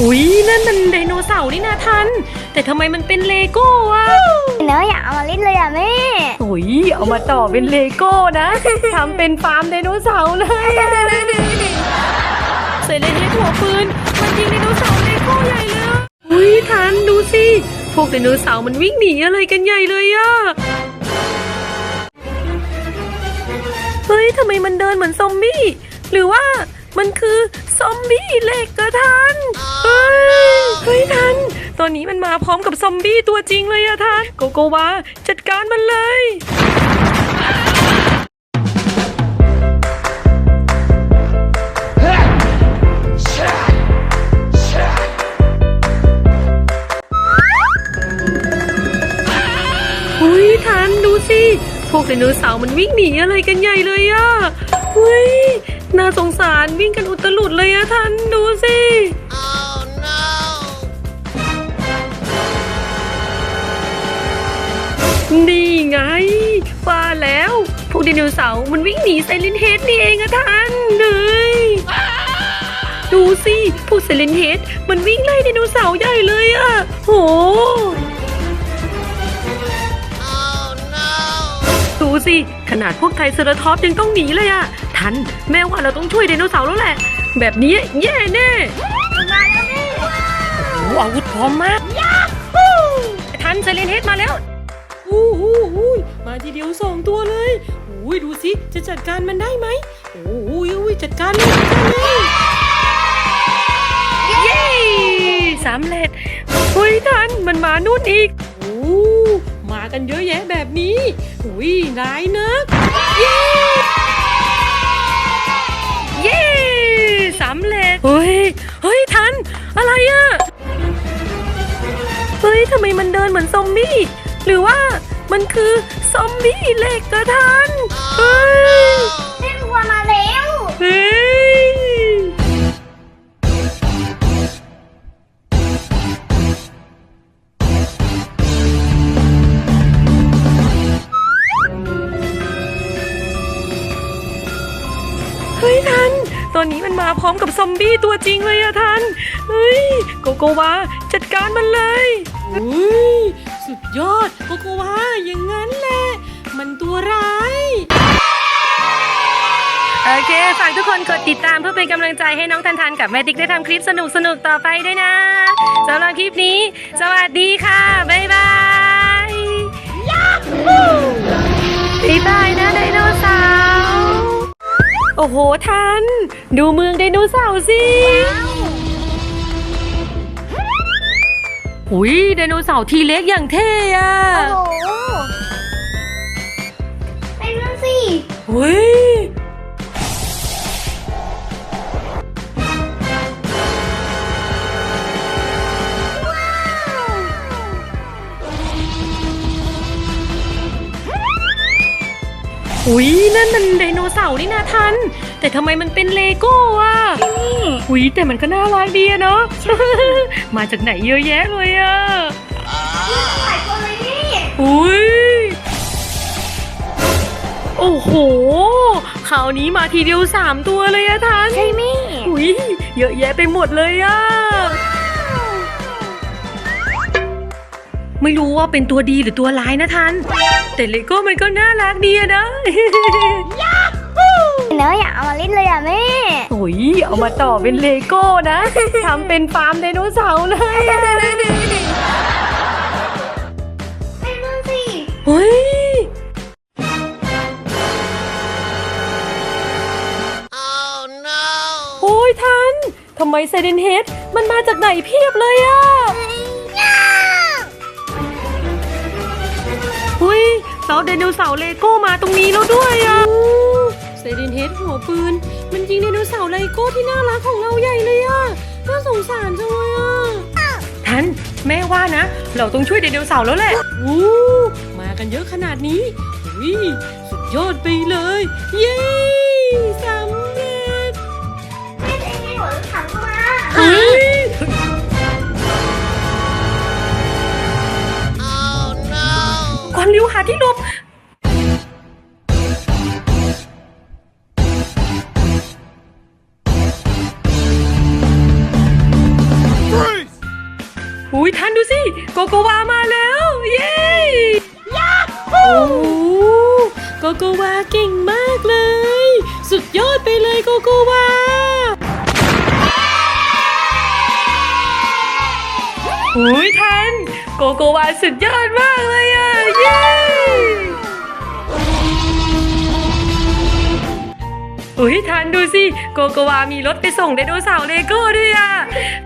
อุ๊ยนั่นมันไดโนเสาร์นี่นาทัน แต่ทำไมมันเป็นเลโก้อะเนอะอยากเอามาเล่นเลยอะแม่โอ้ยเอามาต่อเป็นเลโก้นะทำเป็นฟาร์มไดโนเสาร์เลยเซเลนเฮดหัวปืนมันยิงไดโนเสาร์เลโก้ใหญ่เลยอะอุ้ยทันดูสิพวกไดโนเสาร์มันวิ่งหนีอะไรกันใหญ่เลยอะเฮ้ยทำไมมันเดินเหมือนซอมบี้หรือว่า มันคือซอมบี้เหล็กกระทันเฮ้ยเฮ้ยทัน ตอนนี้มันมาพร้อมกับซอมบี้ตัวจริงเลยอะทันโกโกวาจัดการมันเลยอุ้ยทันดูสิ พวกไดโนเสาร์มันวิ่งหนีอะไรกันใหญ่เลยอะ เฮ้ย น่าสงสารวิ่งกันอุตลุดเลยอะทันดูสินี่ไงว่าแล้วพวกไดโนเสาร์มันวิ่งหนีไซเลนเฮดนี่เองอะท่านเลยดูสิพวกไซเลนเฮดมันวิ่งไล่ไดโนเสาร์ใหญ่เลยอะโหดูสิขนาดพวกไทรเซอราทอปยังต้องหนีเลยอะ ทัน แม่ว่าเราต้องช่วยไดโนเสาร์แล้วแหละ แบบนี้แย่แน่มาแล้วแม่โอ้อาวุธพร้อมมากทันไซเลนเฮดมาแล้วอู้หูอู้ยมาทีเดียวสองตัวเลยอุ้ยดูสิจะจัดการมันได้ไหมโอ้ยอุ้ยจัดการเลยจัดการเลยเย้สำเร็จเฮ้ยทันมันมานู่นอีกโอ้มากันเยอะแยะแบบนี้อุ้ยนายนัก ไมมันเดินเหมือนซอมบี้ หรือว่ามันคือซอมบี้เหล็กกระทันเฮ้ย แม่ครัวมาแล้ว เฮ้ย พร้อมกับซอมบี้ตัวจริงเลยอะทันเฮ้ย โกโกวาจัดการมันเลยเฮ้ยสุดยอดโกโกวาอย่างนั้นแหละ มันตัวร้าย โอเค ฝากทุกคนกดติดตามเพื่อเป็นกำลังใจให้น้องทันทันกับแม่ติ๊กได้ทำคลิปสนุกๆ ต่อไปด้วยนะสำหรับคลิปนี้ สวัสดีค่ะ บ๊ายบายย อ้โหทันดูเมืองไดโนเสาร์สิอุ้ยไดโนเสาร์ทีเล็กอย่างเท่อะโอ้โหไปดูสิอุ้ย อุ๊ยนั่นมันไดโนเสาร์นี่นาทัน แต่ทำไมมันเป็นเลโก้อะอุ๊ยแต่มันก็น่ารักดีอะเนาะ มาจากไหนเยอะแยะเลยอะหลายคนเลยนี่อุ๊ยโอ้โหคราวนี้มาทีเดียวสามตัวเลยอะทัน ใช่แม่อุ๊ยเยอะแยะไปหมดเลยอะ ไม่รู้ว่าเป็นตัวดีหรือตัวร้ายนะทัน แต่เลโก้มันก็น่ารักดีอะนะเนอะอยากเอามาเล่นเลยอะแม่โอ้ยเอามาต่อเป็นเลโก้นะทำเป็นฟาร์มไดโนเสาร์เลยไปดูสิเฮ้ยโอ้ยทันทำไมไซเดนเฮดมันมาจากไหนเพียบเลยอะ เฮ้ยเราไดโนเสาร์เลโก้มาตรงนี้แล้วด้วยอะไซเดนเฮดหัวปืน มันยิงไดโนเสาร์เลโก้ที่น่ารักของเราใหญ่เลยอะน่าสงสารจังเลยอะทันแม่ว่านะ เราต้องช่วยไดโนเสาร์แล้วแหละอู้มากันเยอะขนาดนี้อุ้ยสุดยอดไปเลย เย้สำเร็จแม่เองมีหัวรถถังเข้ามา อุ้ยทันดูสิ โกโกวามาแล้ว เย้โอ้โกโกวาเก่งมากเลย สุดยอดไปเลยโกโกวาอุ้ยทันโกโกวาสุดยอดมากเลยอะ เย้อุ้ยทันดูสิ โกโกวามีรถไปส่งไดโนเสาร์เลโก้ด้วยอะ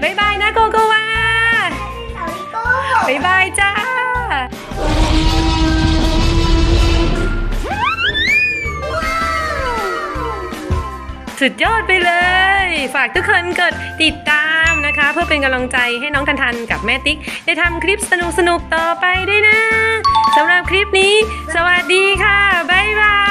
บ๊ายบายนะโก สุดยอดไปเลย ฝากทุกคนกดติดตามนะคะ เพื่อเป็นกำลังใจให้น้องทันทันกับแม่ติ๊ก ได้ทำคลิปสนุกๆต่อไปด้วยนะสำหรับคลิปนี้ สวัสดีค่ะ บ๊ายบาย